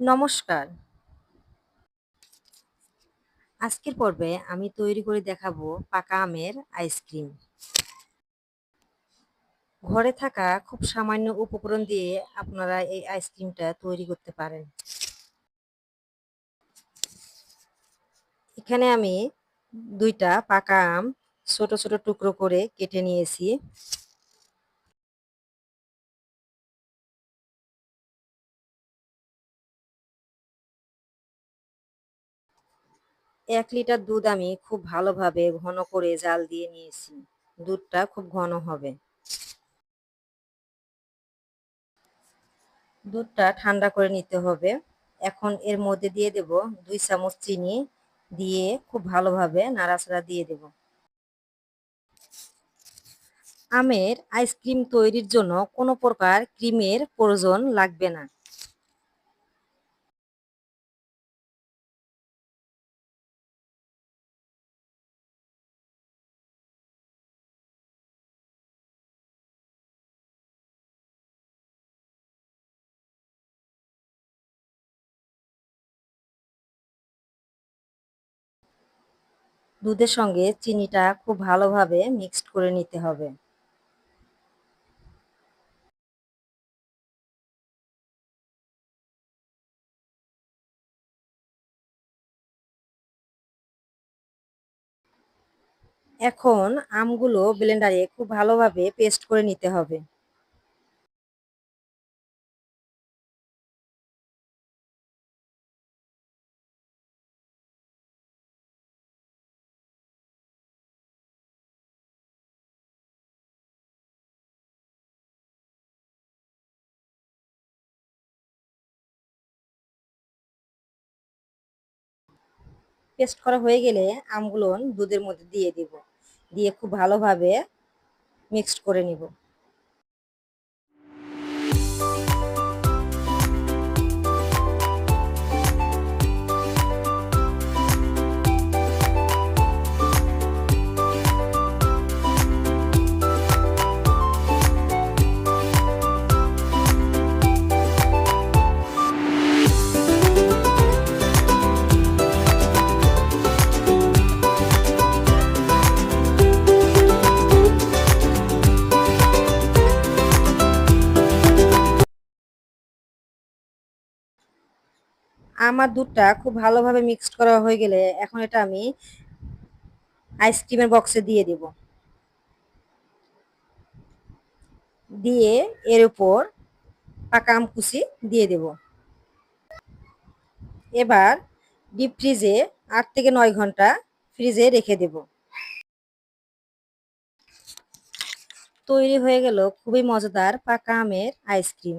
নমস্কার। আজকের পর্বে আমি তৈরি করে দেখাবো পাকা আমের আইসক্রিম ঘরে থাকা খুব সামান্য উপকরণ দিয়ে আপনারা এই আইসক্রিমটা তৈরি করতে পারেন। এখানে আমি দুইটা পাকা আম ছোট ছোট টুকরো করে কেটে নিয়েছি। এক লিটার দুধ আমি খুব ভালোভাবে ঘন করে জাল দিয়ে নিয়েছি। দুধটা খুব ঘন হবে। দুধটা ঠান্ডা করে নিতে হবে। এখন এর মধ্যে দিয়ে দেব দুই চামচ চিনি দিয়ে খুব ভালোভাবে নাড়াচাড়া দিয়ে দেব। আমের আইসক্রিম তৈরির জন্য কোনো প্রকার ক্রিমের প্রয়োজন লাগবে না। দুধের সঙ্গে চিনিটা খুব ভালোভাবে মিক্সড করে নিতে হবে। এখন আমগুলো ব্লেন্ডারে খুব ভালোভাবে পেস্ট করে নিতে হবে। পেস্ট করা হয়ে গেলে আমগুলো দুধের মধ্যে দিয়ে দিব। দিয়ে খুব ভালোভাবে মিক্সড করে নিব। আমার দুধটা খুব ভালোভাবে মিক্সড করা হয়ে গেলে এখন এটা আমি আইসক্রিমের বক্সে দিয়ে দেব। দিয়ে এর উপর পাকা আম কুচি দিয়ে দেব। এবার ডিপ ফ্রিজে আট থেকে নয় ঘণ্টা ফ্রিজে রেখে দেব। তৈরি হয়ে গেল খুবই মজাদার পাকা আমের আইসক্রিম